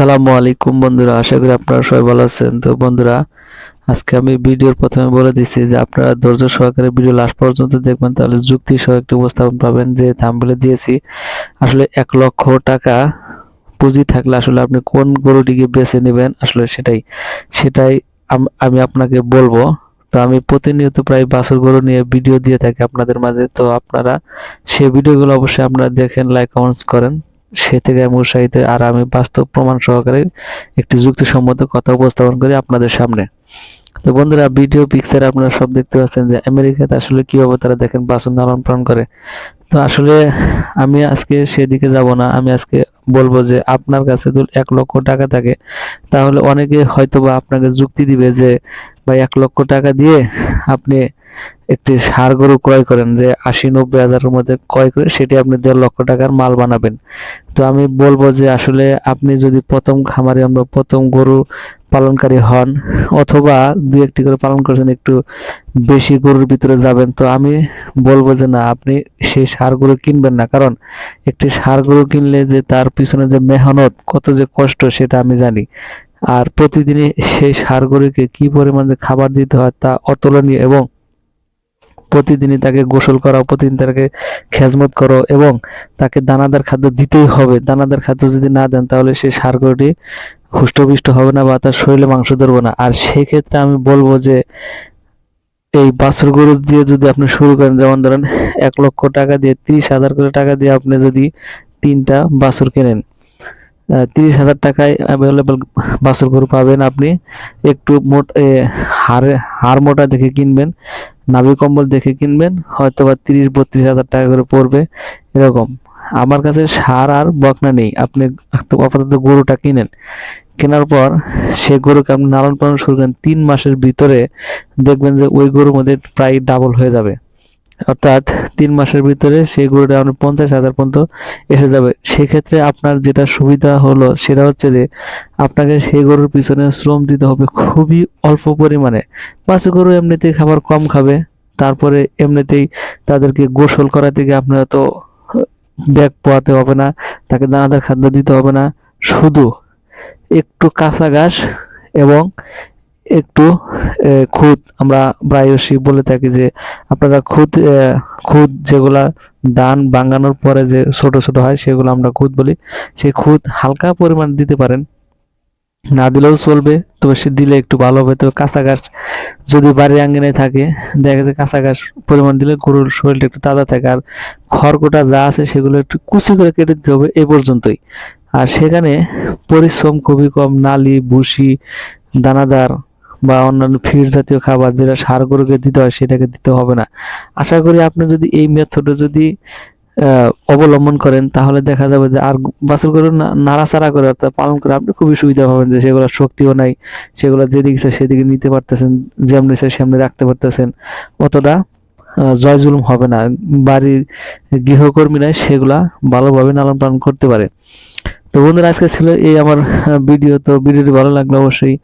আসসালামু আলাইকুম বন্ধুরা, আশা করি আপনারা সবাই ভালো আছেন। তো বন্ধুরা, আজকে আমি ভিডিওর প্রথমে বলে দিচ্ছি যে আপনারা ধৈর্য সহকারে ভিডিও লাস্ট পর্যন্ত দেখবেন, তাহলে যুক্তি সহ একটি উপস্থাপন পাবেন যে থাম্বনেলে দিয়েছি। আসলে এক লক্ষ টাকা পুঁজি থাকলে আসলে আপনি কোন গরুটিকে বেছে নেবেন, আসলে সেটাই। সেটাই আমি আপনাকে বলব। তো আমি প্রতিনিয়ত প্রায় বাছুর গরু নিয়ে ভিডিও দিয়ে থাকি আপনাদের মাঝে। তো আপনারা সেই ভিডিওগুলো অবশ্যই আপনারা দেখেন লাইক কমেন্টস করেন। সে থেকে আমি উৎসাহিত আর আমি বাস্তব প্রমাণ সহকারে একটি যুক্তিসম্মত কথা উপস্থাপন করি আপনাদের সামনে। তো বন্ধুরা, ভিডিও পিকচার আপনারা সব দেখতে পাচ্ছেন যে আমেরিকাতে আসলে কীভাবে তারা দেখেন বাসন লালন পালন করে। তো আসলে আমি আজকে সেদিকে যাব না। আমি আজকে বলব যে আপনার কাছে যদি এক লক্ষ টাকা থাকে, তাহলে অনেকে হয়তো বা আপনাকে যুক্তি দিবে যে, ভাই, এক লক্ষ টাকা দিয়ে আপনি একটি সার গরু ক্রয় করেন যে আশি, নব্বই হাজারের মধ্যে ক্রয় করে সেটি আপনি দেড় লক্ষ টাকার মাল বানাবেন। তো আমি বলব যে আসলে আপনি যদি প্রথম খামারে আমরা প্রথম গরু পালনকারী হন অথবা দু একটি করে পালন করছেন, একটু বেশি গরুর ভিতরে যাবেন, তো আমি বলব যে না, আপনি সেই সার গরু কিনবেন না। কারণ একটি সার গরু কিনলে যে তার পিছনে যে মেহনত, কত যে কষ্ট, সেটা আমি জানি। আর প্রতিদিনই সেই সার গরুকে কি পরিমাণে খাবার দিতে হয় তা অতুলনীয় এবং প্রতিদিনই তাকে গোসল করাও, প্রতিদিন তাকে খেজমত করো এবং তাকে দানাদার খাদ্য দিতেই হবে। দানাদার খাদ্য যদি না দেন তাহলে সেই সার গরুটি হুষ্টপুষ্ট হবে না বা তার শরীরে মাংস ধরবে না। আর সেই ক্ষেত্রে আমি বলব যে, এই বাছুর গরু দিয়ে যদি আপনি শুরু করেন, যেমন ধরেন এক লক্ষ টাকা দিয়ে, তিরিশ হাজার করে টাকা দিয়ে আপনি যদি তিনটা বাছুর কেনেন তিরিশ হাজার টাকায় অ্যাভেলেবল বাছুর গরু পাবেন আপনি। একটু মোট হাড়ে, হাড় মোটা দেখে কিনবেন। নাভি কম্বল দেখে কিনবেন হয়তো বা তিরিশ, বত্রিশ হাজার টাকা করে পড়বে। এরকম। আমার কাছে সার আর বকনা নেই। আপনি আপাতত গরুটা কিনেন। কেনার পর সে গরুকে আপনি লালন পালন শুরু করেন তিন মাসের ভিতরে দেখবেন যে ওই গরুর মধ্যে প্রায় ডাবল হয়ে যাবে। অর্থাৎ তিন মাসের ভিতরে সেই গরুটা আপনার পঞ্চাশ হাজার পর্যন্ত এসে যাবে। সেক্ষেত্রে আপনার যেটা সুবিধা হলো সেটা হচ্ছে যে আপনাকে সেই গরুর পিছনে শ্রম দিতে হবে খুবই অল্প পরিমাণে। বাচ্চা গরু এমনিতেই খাবার কম খাবে, তারপরে এমনিতেই তাদেরকে গোসল করা থেকে আপনার তো, ব্যাগ পোয়াতে হবে না, তাকে দানাদার খাদ্য দিতে হবে না। শুধু একটু কাঁচা ঘাস এবং একটু এ, খুদ আমরা প্রায়শই বলে থাকি যে আপনারা খুদ এ, খুদ যেগুলা দান বাঙানোর পরে যে ছোট ছোট হয় সেগুলো আমরা খুদ বলি। সেই খুদ হালকা পরিমাণ দিতে পারেন। না দিলেও চলবে তবে সে দিলে একটু ভালো হবে। তো কাঁচা ঘাস যদি বাড়ির আঙ্গিনায় থাকে দেখা যায় কাঁচা ঘাস পরিমাণ দিলে গরুর শরীরটা একটু তাজা থাকে। আর খড়কোটা যা আছে সেগুলো একটু কুচি করে কেটে দিতে হবে এই পর্যন্তই। আর সেখানে পরিশ্রম খুবই কম নালি ভুসি দানাদার বা অন্যান্য ফিড জাতীয় খাবার যেটা সার গরুকে দিতে হয় সেটাকে দিতে হবে না। আশা করি আপনি যদি এই মেথডে যদি অবলম্বন করেন, তাহলে দেখা যাবে যে আর বাছুর গরু নাড়াচাড়া করে অর্থাৎ পালন করে আপনি খুবই সুবিধা পাবেন যে সেগুলো শক্তিও নাই, সেগুলো যেদিকে ইচ্ছা সেদিকে নিতে পারতেছেন, যেমনি ইচ্ছা সেমনি রাখতে পারতেছেন। অতটা জয় জুলুম হবে না। বাড়ির গৃহকর্মীরা সেগুলা ভালোভাবে লালন পালন করতে পারে। তো বন্ধুরা, আজকে ছিল এই আমার ভিডিও তো ভিডিওটি ভালো লাগলে অবশ্যই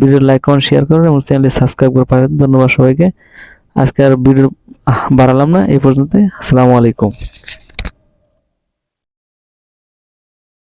ভিডিও লাইক কমেন্ট শেয়ার করুন এবং চ্যানেলটি সাবস্ক্রাইব করে পারেন ধন্যবাদ সবাইকে। আজকে আর ভিডিও বাড়ালাম না, এই পর্যন্ত আসসালামু আলাইকুম।